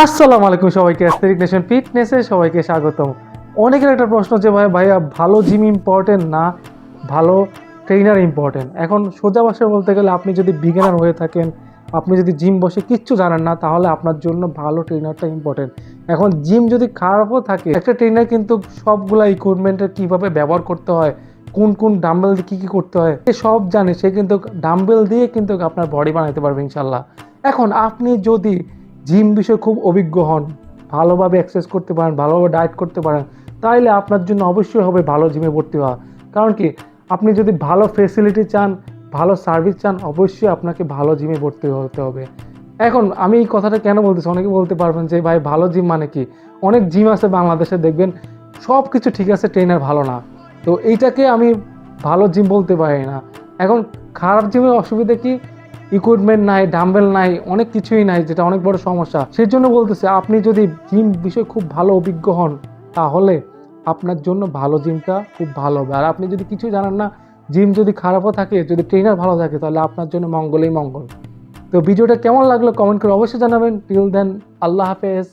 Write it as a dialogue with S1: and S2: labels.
S1: আসসালামু আলাইকুম সবাইকে অ্যাস্থেটিক নেশন ফিটনেসে সবাইকে স্বাগতম। অনেকের একটা প্রশ্ন যে, ভাই, ভাইয়া, ভালো জিম ইম্পর্টেন্ট না ভালো ট্রেনার ইম্পর্টেন্ট এখন সোজা ভাষায় বলতে গেলে আপনি যদি বিগিনার হয়ে থাকেন, আপনি যদি জিম বসে কিচ্ছু জানেন না, তাহলে আপনার জন্য ভালো ট্রেনারটা ইম্পর্টেন্ট এখন জিম যদি খারাপও থাকে, একটা ট্রেনার কিন্তু সবগুলা ইকুইপমেন্টের কীভাবে ব্যবহার করতে হয়, কোন কোন ডাম্বেল দিয়ে কী কী করতে হয়, সে সব জানে। সে কিন্তু ডাম্বেল দিয়ে কিন্তু আপনার বডি বানাতে পারবে ইনশাল্লাহ এখন আপনি যদি জিম বিষয়ে খুব অভিজ্ঞ হন, ভালোভাবে এক্সারসাইজ করতে পারেন, ভালোভাবে ডায়েট করতে পারেন তাহলে আপনার জন্য অবশ্যই হবে ভালো জিমে ভর্তি হওয়া। কারণ কি, আপনি যদি ভালো ফেসিলিটি চান, ভালো সার্ভিস চান, অবশ্যই আপনাকে ভালো জিমে ভর্তি হতে হবে। এখন আমি এই কথাটা কেন বলতেছি? অনেকে বলতে পারবেন যে, ভাই, ভালো জিম মানে কি? অনেক জিম আছে বাংলাদেশে, দেখবেন সব কিছু ঠিক আছে ট্রেনার ভালো না। তো এইটাকে আমি ভালো জিম বলতে পারি না। এখন খারাপ জিমের অসুবিধা কি? ইকুইপমেন্ট নাই ডাম্বেল নাই, অনেক কিছুই নাই, যেটা অনেক বড় সমস্যা। সেই জন্য বলতেছে, আপনি যদি জিম বিষয়ে খুব ভালো অভিজ্ঞ হন, তাহলে আপনার জন্য ভালো জিমটা খুব ভালো হবে। আর আপনি যদি কিছু জানেন না জিম যদি খারাপও থাকে, যদি ট্রেনার ভালো থাকে, তাহলে আপনার জন্য মঙ্গলেই মঙ্গল। তো ভিডিওটা কেমন লাগল কমেন্ট করে অবশ্যই জানাবেন। টিল দেন আল্লাহ হাফেজ।